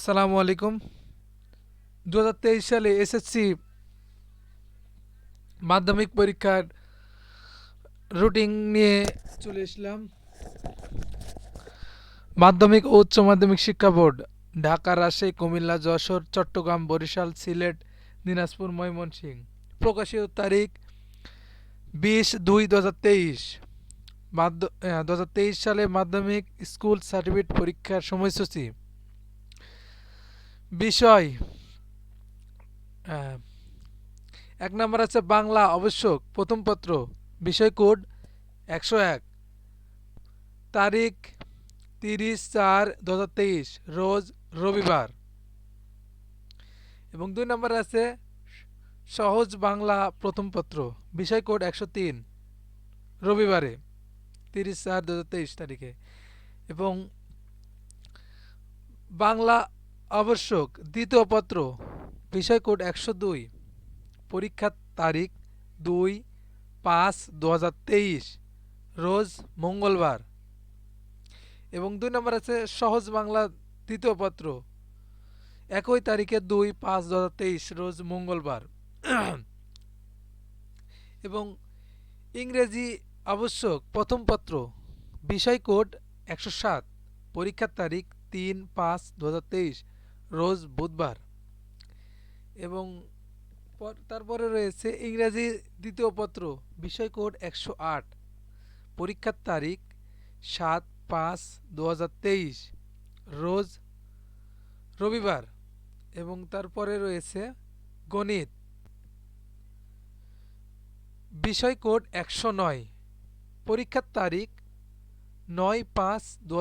আসসালামু আলাইকুম। দু হাজার তেইশ সালে এসএসসি মাধ্যমিক পরীক্ষার রুটিন নিয়ে চলে এসলাম মাধ্যমিক ও উচ্চ মাধ্যমিক শিক্ষা বোর্ড, ঢাকা, রাজশাহী, কুমিল্লা, যশোর, চট্টগ্রাম, বরিশাল, সিলেট, দিনাজপুর, ময়মনসিংহ। প্রকাশিত তারিখ বিশ দুই দু হাজার তেইশ। মাধ্য দু হাজার তেইশ সালে মাধ্যমিক স্কুল সার্টিফিকেট পরীক্ষার সময়সূচি। বিষয় এক নম্বর আছে বাংলা আবশ্যক, প্রথম পত্র, বিষয় কোড একশো এক। তারিখ তিরিশ চার দু রোজ রবিবার। এবং দুই নম্বর আছে সহজ বাংলা প্রথম পত্র, বিষয় কোড একশো তিন, রবিবারে, তিরিশ চার দু তারিখে। এবং বাংলা আবশ্যক। দ্বিতীয় পত্র, বিষয় কোড একশো দুই, পরীক্ষার তারিখ দুই পাঁচ দু রোজ মঙ্গলবার। এবং দুই নম্বর আছে সহজ বাংলা তৃতীয় পত্র, একই তারিখে দুই পাঁচ দু রোজ মঙ্গলবার। এবং ইংরেজি আবশ্যক, প্রথম পত্র, বিষয় কোড একশো সাত, পরীক্ষার তারিখ তিন পাঁচ দু রোজ বুধবার। এবং তারপরে রয়েছে ইংরেজি দ্বিতীয় পত্র বিষয় কোড একশো আট, পরীক্ষার তারিখ সাত পাঁচ দু রোজ রবিবার, এবং তারপরে রয়েছে গণিত। বিষয় কোড একশো নয়, পরীক্ষার তারিখ নয় পাঁচ দু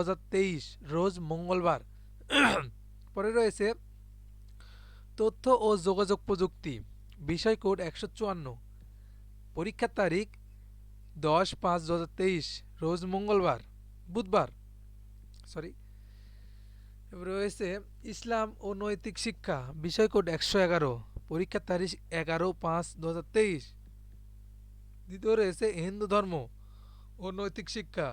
রোজ মঙ্গলবার। পরে রয়েছে তথ্য ও যোগাযোগ প্রযুক্তি, বিষয় কোড একশো চুয়ান্ন। পরীক্ষার তারিখ দশ পাঁচ দু রোজ মঙ্গলবার, বুধবার। সরি রয়েছে ইসলাম ও নৈতিক শিক্ষা, বিষয় কোড একশো এগারো, পরীক্ষার তারিখ এগারো পাঁচ দু হাজার তেইশ। দ্বিতীয় রয়েছে হিন্দু ধর্ম ও নৈতিক শিক্ষা,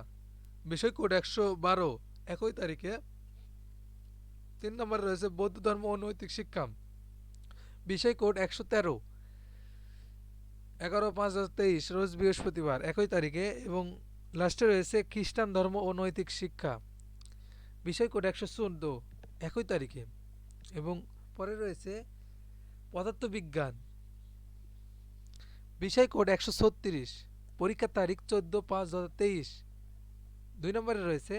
বিষয় কোড একশো বারো, একই তারিখে তিন নম্বরে রয়েছে বৌদ্ধ ধর্ম ও নৈতিক শিক্ষা বিষয় কোড একশো তেরো। এগারো পাঁচ তেইশ, রোজ বৃহস্পতিবার, একই তারিখে, এবং লাস্টে রয়েছে খ্রিস্টান ধর্ম ও নৈতিক শিক্ষা। বিষয় কোড একশো চোদ্দ, একই তারিখে, এবং পরে রয়েছে পদার্থবিজ্ঞান। বিষয় কোড একশো ছত্রিশ, পরীক্ষার তারিখ চোদ্দ পাঁচ দু তেইশ। দুই নম্বরে রয়েছে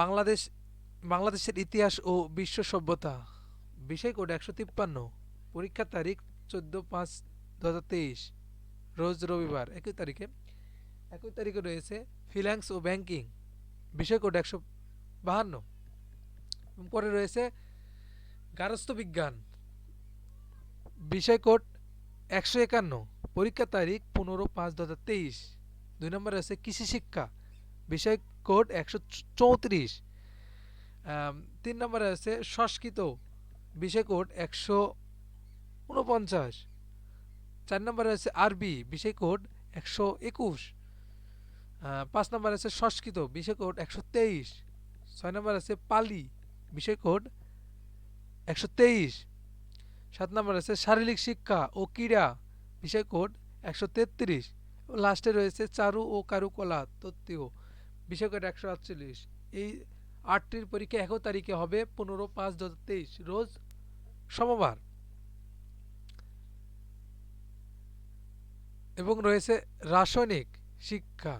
বাংলাদেশ বাংলাদেশের ইতিহাস ও বিশ্ব সভ্যতা, বিষয় কোড একশো তিপ্পান্ন, পরীক্ষার তারিখ চোদ্দ পাঁচ দু রোজ রবিবার, একই তারিখে একই তারিখে রয়েছে ফিন্যান্স ও ব্যাংকিং, বিষয় কোড একশো বাহান্ন। পরে রয়েছে গারস্থ বিজ্ঞান, বিষয় কোড একশো একান্ন, পরীক্ষার তারিখ পনেরো পাঁচ দু হাজার তেইশ। দুই নম্বরে আছে কৃষি শিক্ষা, বিষয় কোড একশো চৌত্রিশ তিন নম্বরে আছে সংস্কৃত বিষয় কোড একশো উনপঞ্চাশ চার নম্বরে আছে আরবি বিষয় কোড একশো। একুশ পাঁচ নম্বর আছে সংস্কৃত বিষয় কোড একশো তেইশ। ছয় নম্বর আছে পালি বিষয় কোড একশো তেইশ। সাত নম্বর আছে শারীরিক শিক্ষা ও ক্রীড়া বিষয় কোড একশো তেত্রিশ। লাস্টে রয়েছে চারু ও কারুকলা তত্ত্বীয় বিষয় কোড একশো আটচল্লিশ। এই আটটির পরীক্ষা একো তারিখে হবে, পনেরো পাঁচ দু রোজ সোমবার। এবং রয়েছে রাসায়নিক শিক্ষা,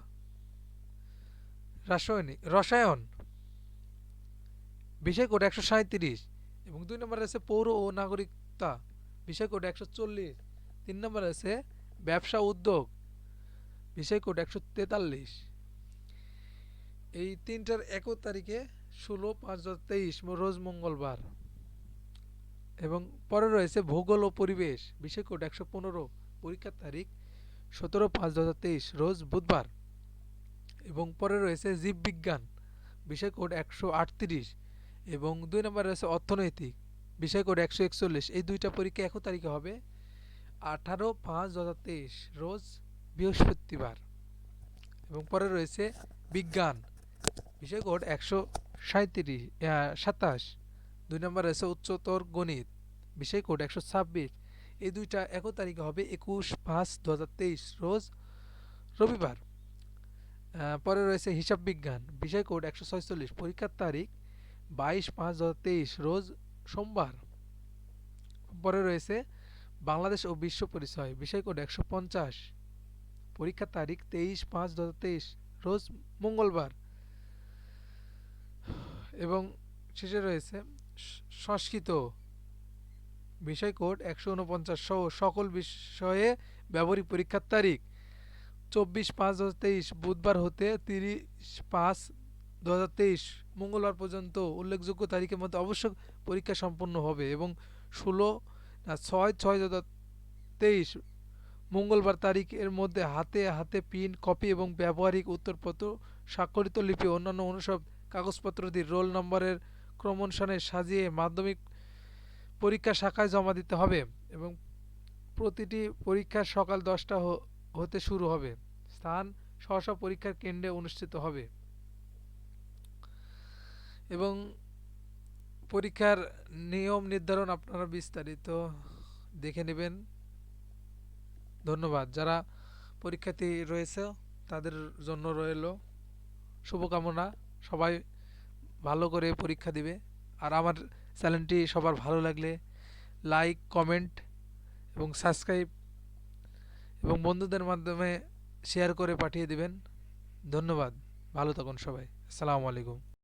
রাসায়নিক, রসায়ন। বিষয় কোড একশো সাঁত্রিশ এবং দুই নম্বরে আছে পৌর ও নাগরিকতা। বিষয় কোড একশো চল্লিশ, তিন নম্বরে আছে ব্যবসা উদ্যোগ। বিষয় কোড একশো তেতাল্লিশ। এই তিনটার একো তারিখে ষোলো, পাঁচ দু হাজার তেইশ রোজ মঙ্গলবার। এবং পরে রয়েছে ভূগোল ও পরিবেশ বিশেষ কোড একশো পনেরো পরীক্ষার তারিখ, সতেরো, পাঁচ দু তেইশ, রোজ বুধবার। এবং পরে রয়েছে জীববিজ্ঞান বিষয় কোড একশো আটত্রিশ। এবং দুই নম্বরে রয়েছে অর্থনৈতিক বিষয় কোড একশো একচল্লিশ। এই দুইটা পরীক্ষা একো তারিখে হবে, আঠারো, পাঁচ দু তেইশ, রোজ বৃহস্পতিবার। এবং পরে রয়েছে বিজ্ঞান বিষয় কোড একশো সাঁত্রিশ সাতাশ। দুই নম্বর রয়েছে উচ্চতর গণিত। বিষয় কোড একশো ছাব্বিশ। এই দুইটা একই তারিখে হবে একুশ পাঁচ দু রোজ রবিবার। পরে রয়েছে হিসাব বিজ্ঞান। বিষয় কোড একশো ছয়চল্লিশ, পরীক্ষার তারিখ বাইশ পাঁচ দু রোজ সোমবার। পরে রয়েছে বাংলাদেশ ও বিশ্ব পরিচয়। বিষয় কোড একশো পঞ্চাশ, পরীক্ষার তারিখ তেইশ পাঁচ দু রোজ মঙ্গলবার। এবং শেষে রয়েছে সংস্কৃত বিষয় কোড একশো উনপঞ্চাশ সহ সকল বিষয়ে ব্যবহারিক পরীক্ষার তারিখ চব্বিশ পাঁচ দু বুধবার হতে তিরিশ পাঁচ দু মঙ্গলবার পর্যন্ত উল্লেখযোগ্য তারিখের মধ্যে অবশ্যই পরীক্ষা সম্পন্ন হবে এবং ষোলো ছয় ছয় দু তেইশ, মঙ্গলবার তারিখের মধ্যে হাতে হাতে পিন, কপি এবং ব্যবহারিক উত্তরপত্র, স্বাক্ষরিত লিপি অন্যান্য অনুসব কাগজপত্র দিয়ে রোল নম্বরের ক্রমানুসারে সাজিয়ে মাধ্যমিক পরীক্ষা শাখায় জমা দিতে হবে এবং প্রতিটি পরীক্ষা সকাল দশটা হতে শুরু হবে। স্থান সহসা পরীক্ষার কেন্দ্রে অনুষ্ঠিত হবে। এবং পরীক্ষার নিয়ম নির্ধারণ আপনারা বিস্তারিত দেখে নেবেন। ধন্যবাদ। যারা পরীক্ষার্থী রয়েছে, তাদের জন্য রইল শুভকামনা। সবাই ভালো করে পরীক্ষা দিবে। আর আমার চ্যানেলটি সবার ভালো লাগলে লাইক, কমেন্ট এবং সাবস্ক্রাইব এবং বন্ধুদের মাধ্যমে শেয়ার করে পাঠিয়ে দিবেন। ধন্যবাদ। ভালো থাকুন সবাই। আসসালামু আলাইকুম।